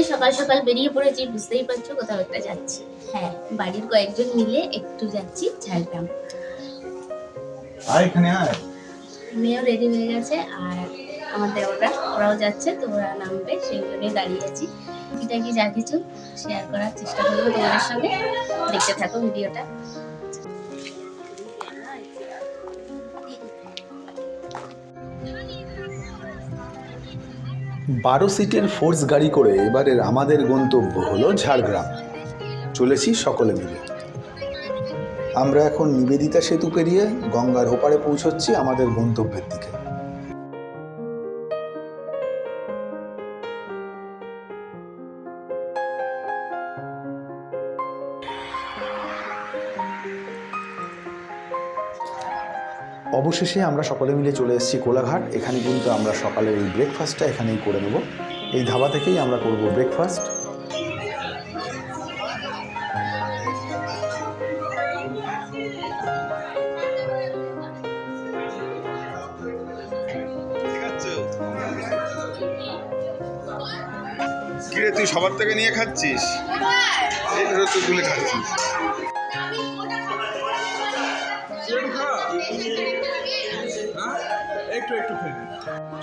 নিয়ে সকাল সকাল বেরিয়ে পড়েছি বুঝতেই পারছ কোথাও একটা যাচ্ছি। হ্যাঁ বাড়ির কয়েকজন মিলে একটু যাচ্ছি ঝাড়গ্রাম। মেয়েও রেডি হয়ে গেছে আর আমার দেওররা ওরাও যাচ্ছে তো ওরা নামবে সেই জন্যই দাঁড়িয়ে আছি। এটা কি যা কিছু শেয়ার করার চেষ্টা করব তোমাদের সঙ্গে দেখতে থাকো ভিডিওটা বারো সিটের ফোর্স গাড়ি করে এবারের আমাদের গন্তব্য হলো ঝাড়গ্রাম। চলেছি সকলে মিলে। আমরা এখন নিবেদিতা সেতু পেরিয়ে গঙ্গার ওপারে পৌঁছচ্ছি আমাদের গন্তব্যের দিকে। অবশেষে আমরা সকলে মিলে চলে এসেছি কোলাঘাট। এখানে কিন্তু আমরা সকালের এই ব্রেকফাস্টটা এখানেই করে নেব। এই ধাবা থেকেই আমরা করব ব্রেকফাস্ট কিরে, তুই সবার থেকে নিয়ে খাচ্ছিস? তুলে খাচ্ছিস।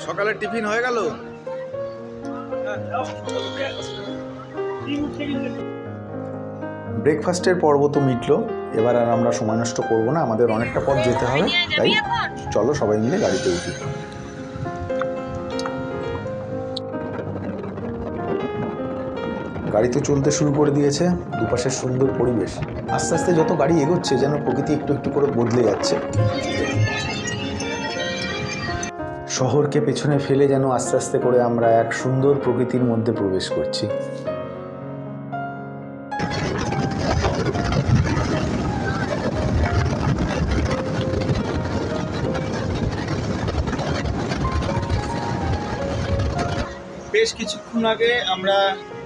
সকালের টিফিন হয়ে গেল? ব্রেকফাস্টের পর্ব তো মিটলো এবার আর আমরা সময় নষ্ট করব না আমাদের অনেকটা পথ যেতে হবে তাই? চলো সবাই মিলে গাড়িতে উঠি। গাড়ি তো চলতে শুরু করে দিয়েছে দুপাশের সুন্দর পরিবেশ। আস্তে আস্তে যত গাড়ি এগোচ্ছে যেন প্রকৃতি একটু একটু করে বদলে যাচ্ছে। শহরকে পেছনে ফেলে যেন আস্তে আস্তে করে আমরা এক সুন্দর প্রকৃতির মধ্যে প্রবেশ করছি। বেশ কিছুক্ষণ আগে আমরা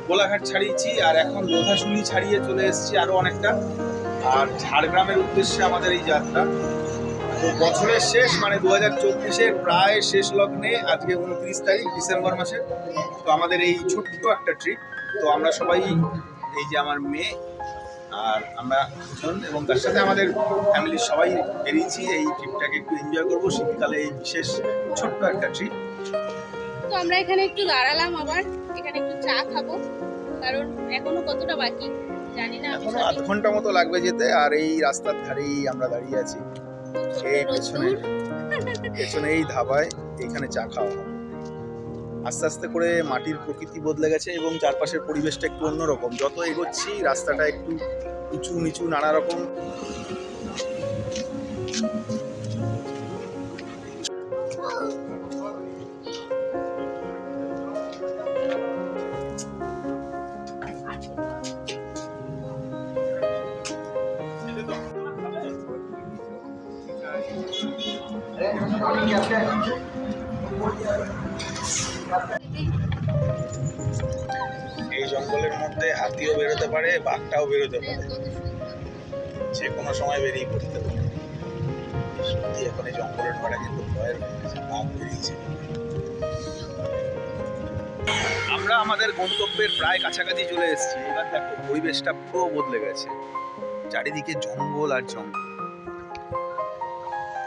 গোলাঘাট ছাড়িয়েছি আর এখন লোধাশুনি ছাড়িয়ে চলে এসেছি আরও অনেকটা। আর ঝাড়গ্রামের উদ্দেশ্যে আমাদের এই যাত্রা। বছরের শেষ মানে দু হাজার চব্বিশের প্রায় শেষ লগ্নে আজকে উনত্রিশ তারিখ ডিসেম্বর মাসে। তো আমাদের এই ছোট্ট একটা ট্রিপ তো আমরা সবাই এই যে আমার মেয়ে আর আমরা দুজন এবং তার সাথে আমাদের ফ্যামিলির সবাই বেরিয়েছি। এই ট্রিপটাকে একটু এনজয় করব। শীতকালে এই বিশেষ ছোট্ট একটা ট্রিপ তো আমরা এখানে একটু দাঁড়ালাম আবার। এখানে একটু চা খাব। কারণ এখনও কতটা বাকি জানি না। এখনও আধ ঘণ্টা মতো লাগবে যেতে। আর এই রাস্তার ধারেই আমরা দাঁড়িয়ে আছি। পেছনে পেছনে এই ধাবায় এখানে চা খাওয়া হয়। আস্তে আস্তে করে মাটির প্রকৃতি বদলে গেছে এবং চারপাশের পরিবেশটা একটু অন্যরকম। যত এগোচ্ছি রাস্তাটা একটু উঁচু নিচু নানা রকম। এই জঙ্গলের মধ্যে হাতিও বেরোতে পারে, বাঘটাও বেরোতে পারে। যে কোনো সময় বেরিয়ে পড়তে পারে। সত্যি, এখন এই জঙ্গলের ঢোকাটা কিন্তু ভয়ের বাঘ বেরিয়েছে। আমরা আমাদের গন্তব্যের প্রায় কাছাকাছি চলে এসেছি। এবার দেখো, পরিবেশটা পুরো বদলে গেছে। চারিদিকে জঙ্গল আর জঙ্গল।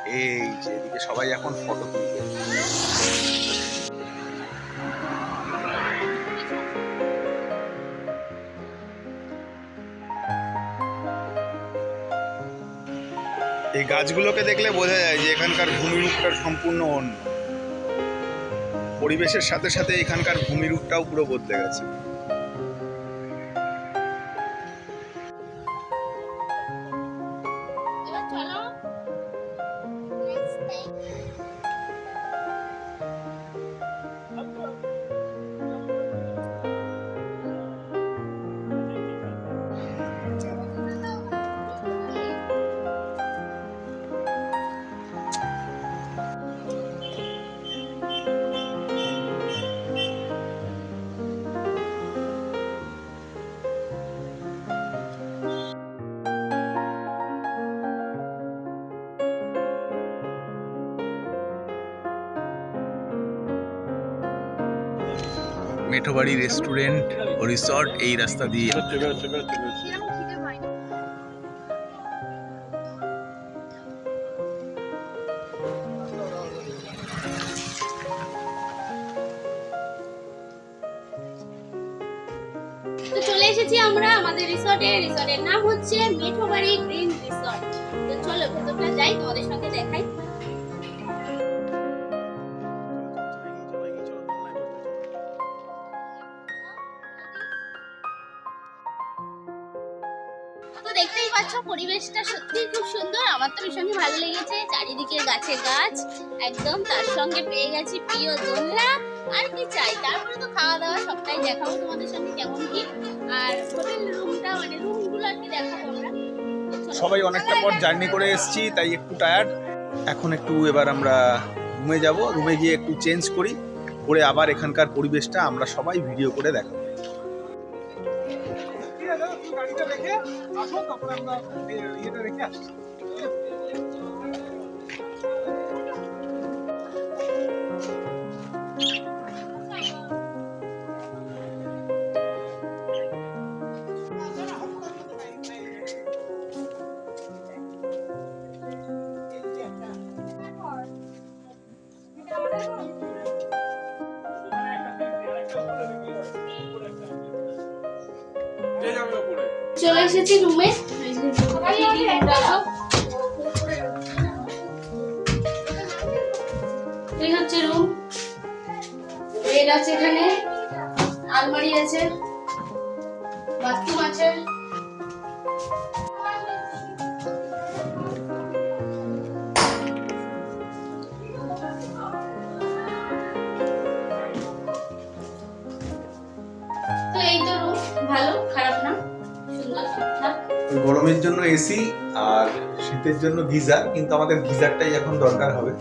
এই যে এদিকে সবাই এখন ফটো তুলবে। এই গাছগুলোকে দেখলে বোঝা যায় যে এখানকার ভূমিরূপটা সম্পূর্ণ অন্য। পরিবেশের সাথে সাথে এখানকার ভূমিরূপটাও পুরো বদলে গেছে। মেঠোবাড়ি রেস্টুরেন্ট ও রিসর্ট এই রাস্তা দিয়ে। চলে এসেছি আমরা আমাদের রিসর্টে। রিসর্টের নাম হচ্ছে মেঠোবাড়ি গ্রিন রিসর্ট। তো চলো ভেতরটা যাই, তোমাদের সঙ্গে দেখাই। পরিবেশটা সত্যিই খুব সুন্দর। আমার তো ভীষণই ভালো লেগেছে। চারিদিকে গাছে গাছ, একদম তার সঙ্গে পেয়ে গেছি প্রিয় দোলনা। আর কি চাই? তারপরে তো খাওয়া দাওয়া সবটাই দেখাবো তোমাদের সঙ্গে কেমন কি। আর হোটেল রুমটা মানে রুমগুলো আর কি দেখাবো আমরা। সবাই অনেকটা পর জার্নি করে এসেছি, তাই একটু টায়ার্ড এখন একটু এবার আমরা রুমে যাব। রুমে গিয়ে একটু চেঞ্জ করি। করে আবার এখানকার পরিবেশটা আমরা সবাই ভিডিও করে দেখাবো। গাড়িটা রেখে আসো তারপরে আমরা ইয়েটা রেখে আসছি চলে এসেছি রুমে। এই হচ্ছে রুম। বেড আছে এখানে। আলমারি আছে। বাথরুম আছে। গরমের জন্য এসি আর শীতের জন্য গিজার কিন্তু আমাদের গিজারটাই এখন দরকার হবে।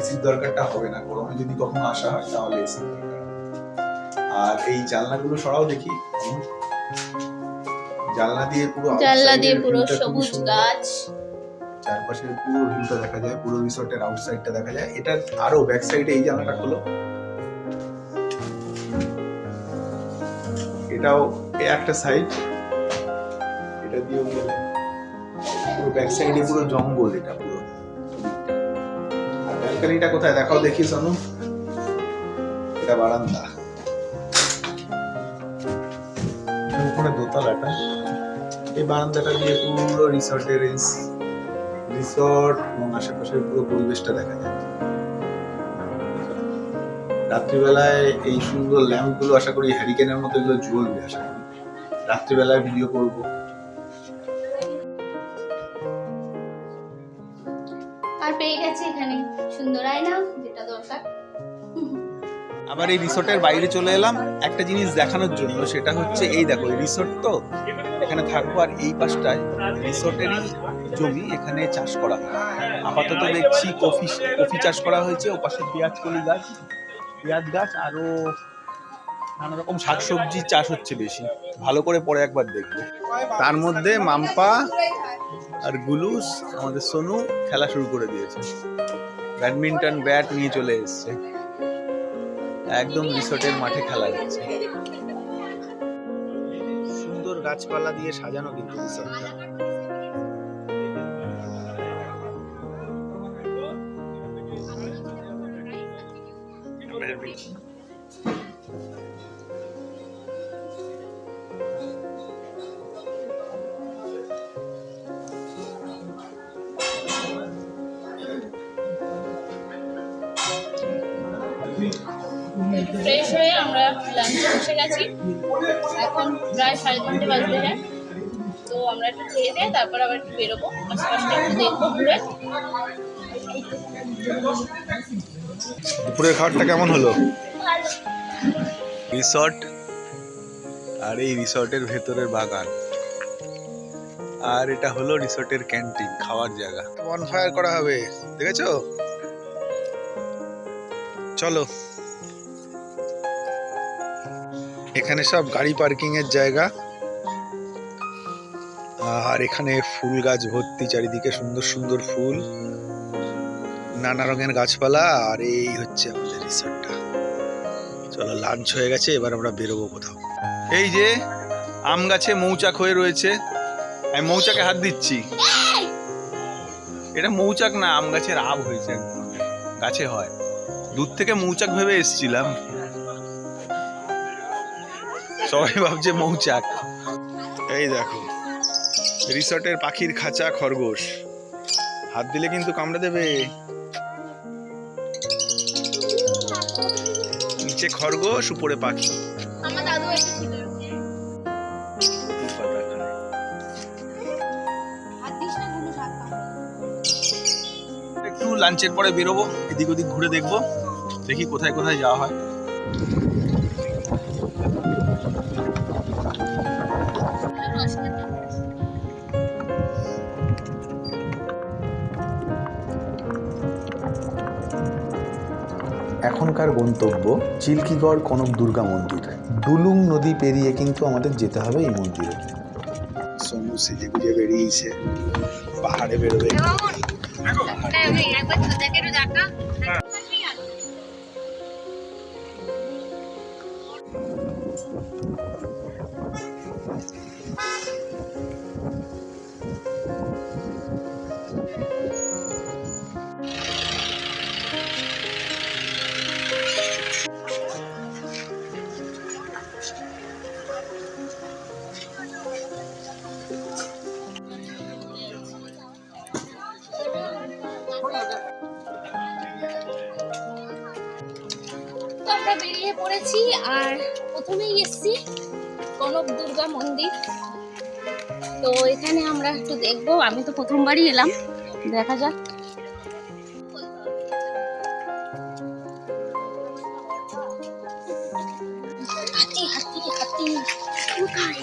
এসির দরকারটা হবে না। গরমে যদি কখনো আসা হয় তাহলে এসি দরকার। আর এই জানলাগুলো সরাও দেখি। জানলা দিয়ে পুরো জানলা দিয়ে পুরো সবুজ। গাছ। চারপাশের পুরো ভিউটা দেখা যায় পুরো রিসর্টের আউটসাইডটা দেখা যায়। এটা আরও ব্যাক সাইডে এই জানলাটা খোলো। এটাও একটা সাইড এটা দিয়েও গেলে পুরো ব্যাক সাইডে পুরো জঙ্গল এটা পুরো। ব্যালকনিটা কোথায়? দেখাও দেখি এটা বারান্দা। উপরে দোতলাটা। এই বারান্দাটা দিয়ে পুরো রিসর্ট এবং আশেপাশের পুরো পরিবেশটা দেখা যায়। রাত্রিবেলায় এই সুন্দর ল্যাম্পগুলো আশা করি হ্যারিকেনের মতো এগুলো জ্বলবে, আশা করি। রাত্রিবেলায় ভিডিও করব। আবার এই রিসোর্টের বাইরে চলে এলাম একটা জিনিস দেখানোর জন্য, সেটা হচ্ছে এই দেখো রিসোর্ট তো এখানে থাকব আর এই পাশটায় রিসোর্টেরই জমি এখানে চাষ করা হয়। আপাতত দেখছি কফি কফি চাষ করা হয়েছে ও পাশে পেঁয়াজ কলি গাছ, পেঁয়াজ গাছ আরও নানা রকম শাকসবজি চাষ হচ্ছে বেশি। ভালো করে পরে একবার দেখব। তার মধ্যে মাম্পা আর গুলুস, আমাদের সোনু খেলা শুরু করে দিয়েছে। ব্যাডমিন্টন, ব্যাট নিয়ে চলে এসেছে। একদম রিসোর্টের মাঠে খেলা হচ্ছে। সুন্দর গাছপালা দিয়ে সাজানো কিন্তু রিসোর্টটা। ফ্রেশ হয়ে আমরা লাঞ্চে বসে গেছি। এখন প্রায় সাড়ে তিনটে বাজতে যায় তো আমরা একটু খেয়ে দিয়ে তারপর আবার একটু বেরোবো। আশেপাশটা একটু দেখব ঘুরে। দুপুরের খাবারটা কেমন হলো? রিসর্ট আর এই রিসর্টের ভেতরের বাগান। আর এটা হলো রিসর্টের ক্যান্টিন খাওয়ার জায়গা। বনফায়ার করা হবে দেখেছ? চলো। এখানে সব গাড়ি পার্কিং এর জায়গা। আর এখানে ফুল গাছ ভর্তি, চারিদিকে সুন্দর সুন্দর ফুল। নানা রঙের গাছপালা, আর এই হচ্ছে আমাদের রিসর্টটা চলো লাঞ্চ হয়ে গেছে, এবার আমরা বেরোবো কোথাও। এই যে, আম গাছে মৌচাক হয়ে রয়েছে। আমি মৌচাকে হাত দিচ্ছি। এটা মৌচাক না, আম গাছের আব হয়েছে গাছে হয়। দূর থেকে মৌচাক ভেবে এসেছিলাম। সবাই ভাবছে মৌচাক। এই দেখো রিসর্টের পাখির খাঁচা খরগোশ। হাত দিলে কিন্তু কামড়ে দেবে। নিচে খরগোশ উপরে পাখি। একটু লাঞ্চের পরে বেরোবো এদিক ওদিক ঘুরে দেখব দেখি কোথায় কোথায় যাওয়া হয়। এখনকার গন্তব্য চিল্কিগড় কনক দুর্গা মন্দির। ডুলুং নদী পেরিয়ে কিন্তু আমাদের যেতে হবে এই মন্দিরে। সোনু সেজে গুজে বেরিয়েছে। পাহাড়ে বেরোবে। পড়েছি আর প্রথমেই এসেছি কনক দুর্গা মন্দির। তো এখানে আমরা একটু দেখব। আমি তো প্রথমবারই এলাম। দেখা যাক। হাতি হাতি হাতি। কোথায়?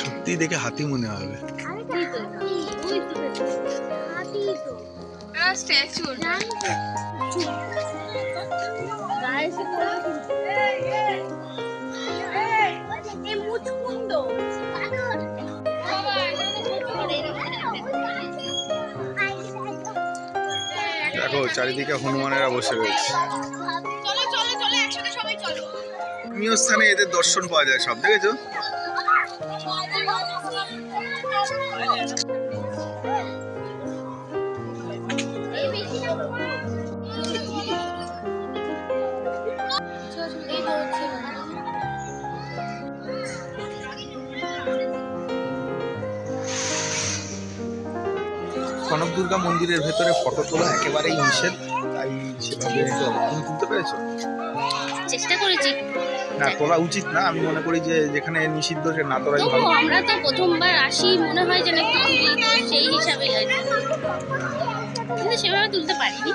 সত্যি দেখে হাতি মনে হবে হাতি তো, ওই তো, হাতি তো। স্ট্যাচু দেখো চারিদিকে হনুমানেরা বসে রয়েছে। ধর্মীয় স্থানে এদের দর্শন পাওয়া যায় সব দেখেছ? কনক দুর্গা মন্দিরের ভেতরে ফটো তোলা একেবারেই নিষেধ তাই সেভাবে তুমি তুলতে পেরেছ? চেষ্টা করেছি। না তোলা উচিত না। আমি মনে করি যে যেখানে নিষিদ্ধ সে না তোলাই ভালো। আমরা তো প্রথমবার আসি মনে হয় যেন একটু সেই হিসাবে আর কি। কিন্তু সেভাবে তুলতে পারিনি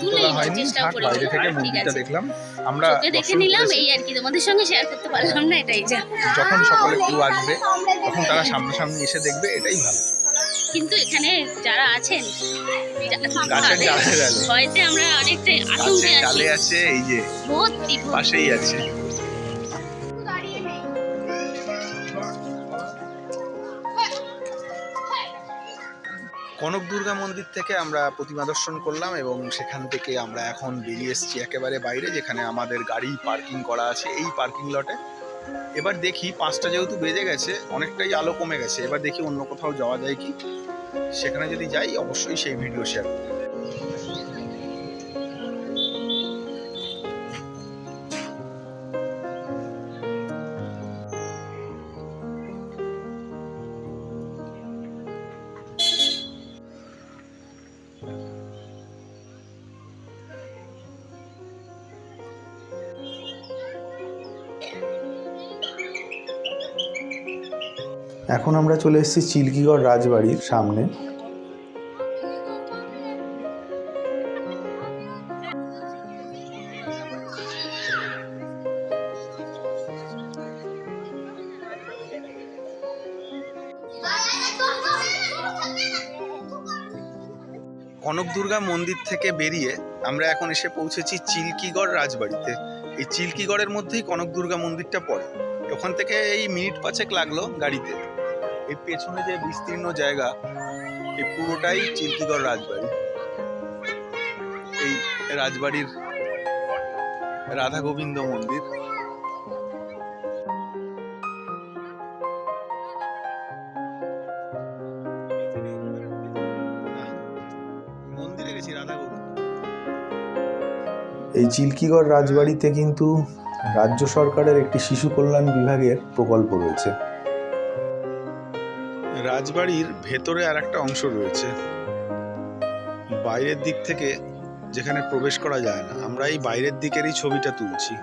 তুলে চেষ্টা থাক করি বাইরে থেকে ঠিক দেখলাম। আমরা দেখে নিলাম এই আর কি। তোমাদের সঙ্গে শেয়ার করতে পারলাম না এটাই যা। যখন সকলে কেউ আসবে তখন তারা সামনাসামনি এসে দেখবে এটাই ভালো। কিন্তু এখানে যারা আছেন। ভয়তে আমরা অনেকটাই আতঙ্কে আছি আছে এই যে ভর্তি। পাশেই আছে কনক দুর্গা মন্দির থেকে আমরা প্রতিমা দর্শন করলাম এবং সেখান থেকে আমরা এখন বেরিয়ে এসেছি একেবারে বাইরে যেখানে আমাদের গাড়ি পার্কিং করা আছে এই পার্কিং লটে এবার দেখি পাঁচটা যেহেতু বেজে গেছে, অনেকটাই আলো কমে গেছে। এবার দেখি অন্য কোথাও যাওয়া যায় কি? সেখানে যদি যাই, অবশ্যই সেই ভিডিও শেয়ার করব। এখন আমরা চলে এসেছি চিল্কিগড় রাজবাড়ির সামনে। কনক দুর্গা মন্দির থেকে বেরিয়ে আমরা এখন এসে পৌঁছেছি চিল্কিগড় রাজবাড়িতে। এই চিল্কিগড়ের মধ্যেই কনক দুর্গা মন্দিরটা পড়ে। ওখান থেকে এই মিনিট পাঁচেক লাগল গাড়িতে। এই পেছনে যে বিস্তীর্ণ জায়গা এই পুরোটাই চিল্কিগড় রাজবাড়ি। এই রাজবাড়ির রাধা গোবিন্দ মন্দির এই চিল্কিগড় রাজবাড়িতে কিন্তু রাজ্য সরকারের একটি শিশু কল্যাণ বিভাগের প্রকল্প রয়েছে। রাজবাড়ির ভেতরে আর একটা অংশ রয়েছে। বাইরের দিক থেকে যেখানে প্রবেশ করা যায় না, আমরা এই বাইরের দিকেরই ছবিটা তুলছি।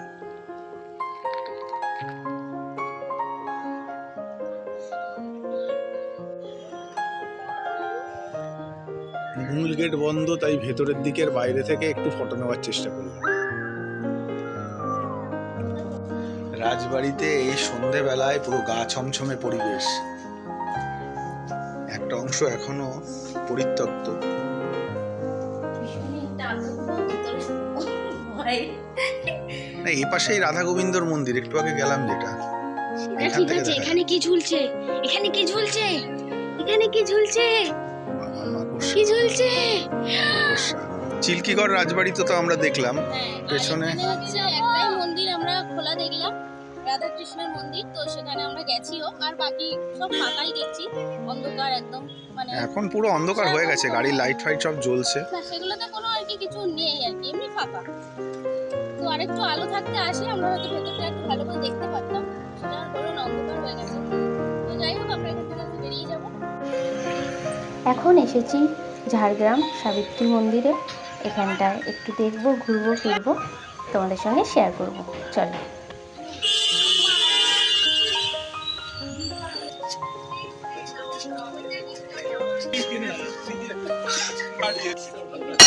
মূল গেট বন্ধ, তাই ভেতরের দিকের বাইরে থেকে একটু ফটো নেওয়ার চেষ্টা করলাম রাজবাড়িতে এই সন্ধেবেলায় পুরো গা ছমছমে পরিবেশ। অংশ এখনও পরিত্যক্ত। না এই পাশেই রাধা গোবিন্দর মন্দির একটু আগে গেলাম যেটা। ঠিক আছে এখানে কি ঝুলছে? এখানে কি ঝুলছে? এখানে কি ঝুলছে? কি ঝুলছে। চিল্কিগড় রাজবাড়িতে তো আমরা দেখলাম। হ্যাঁ, পেছনে? হচ্ছে একটাই মন্দির আমরা খোলা দেখলাম। রাধা কৃষ্ণের মন্দির তো সেখানে আমরা গেছিও। আর বাকি সব ফাঁকাই দেখছি। অন্ধকার একদম মানে এখন পুরো অন্ধকার হয়ে গেছে গাড়ির লাইট ফাইট সব জ্বলছে। না সেগুলোতে কোনো আর কি কিছু নেই আর কি এমনি ফাঁকা। তো আরেকটু আলো থাকতে আসলে আমরা হয়তো ভেতরটা একটু ভালো করে দেখতে পারতাম। সেটা আর বলুন অন্ধকার হয়ে গেছে। তো যাই হোক আমরা এখান থেকে বেরিয়ে যাব। এখন এসেছি ঝাড়গ্রাম সাবিত্রী মন্দিরে। এখানটায় একটু দেখব ঘুরবো ফিরবো। তোমাদের সঙ্গে শেয়ার করব। চলো। 我们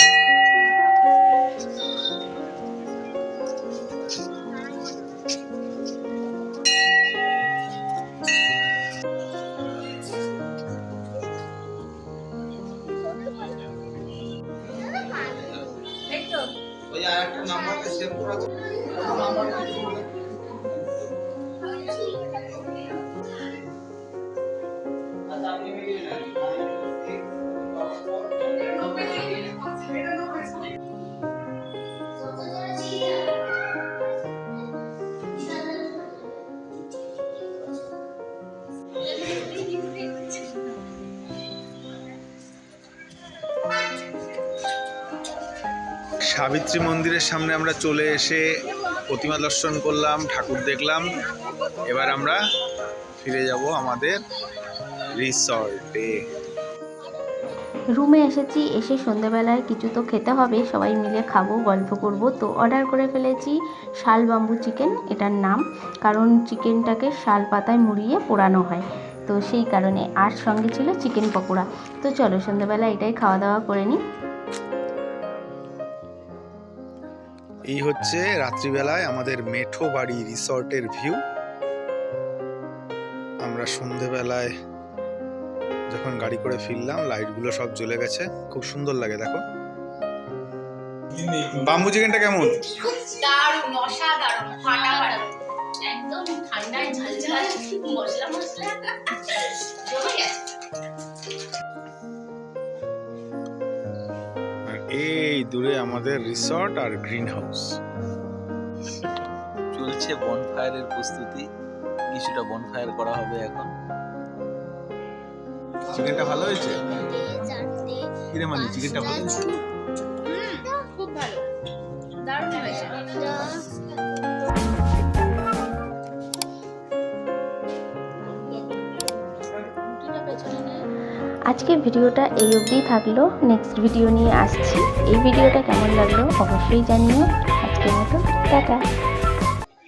সাবিত্রী মন্দিরের সামনে আমরা চলে এসে প্রতিমা দর্শন করলাম, ঠাকুর দেখলাম। এবার আমরা ফিরে যাব আমাদের রিসর্টে। রুমে এসেছি, এসে সন্ধেবেলায় কিছু তো খেতে হবে, সবাই মিলে খাব, গল্প করব। তো অর্ডার করে ফেলেছি শাল বাম্বু চিকেন এটার নাম। কারণ চিকেনটাকে শাল পাতায় মুড়িয়ে পোড়ানো হয়। তো সেই কারণে আর সঙ্গে ছিল চিকেন পকোড়া। তো চলো সন্ধেবেলা এটাই খাওয়া দাওয়া করে নিই। এই হচ্ছে রাত্রিবেলায় আমাদের মেঠো বাড়ি রিসর্টের ভিউ। আমরা সন্ধেবেলায় যখন গাড়ি করে ফিরলাম লাইটগুলো সব জ্বলে গেছে। খুব সুন্দর লাগে দেখো। বাম্বু চিকেনটা কেমন? দারুণ অসাধারণ ফাটাফাটি একদম ঠান্ডায় ঝালঝাল মশলা মশলা। জমে গেছে। এই দূরে আমাদের রিসর্ট আর গ্রিন হাউস চলছে বনফায়ারের প্রস্তুতি। কিছুটা বনফায়ার করা হবে এখন। চিকেনটা ভালো হয়েছে? কিরে মানে চিকেনটা ভালো হয়েছে? আজকে ভিডিওটা এই অব্দি থাকল। নেক্সট ভিডিও নিয়ে আসছি। এই ভিডিওটা কেমন লাগল অবশ্যই জানিও। আজকের মতো, টাটা।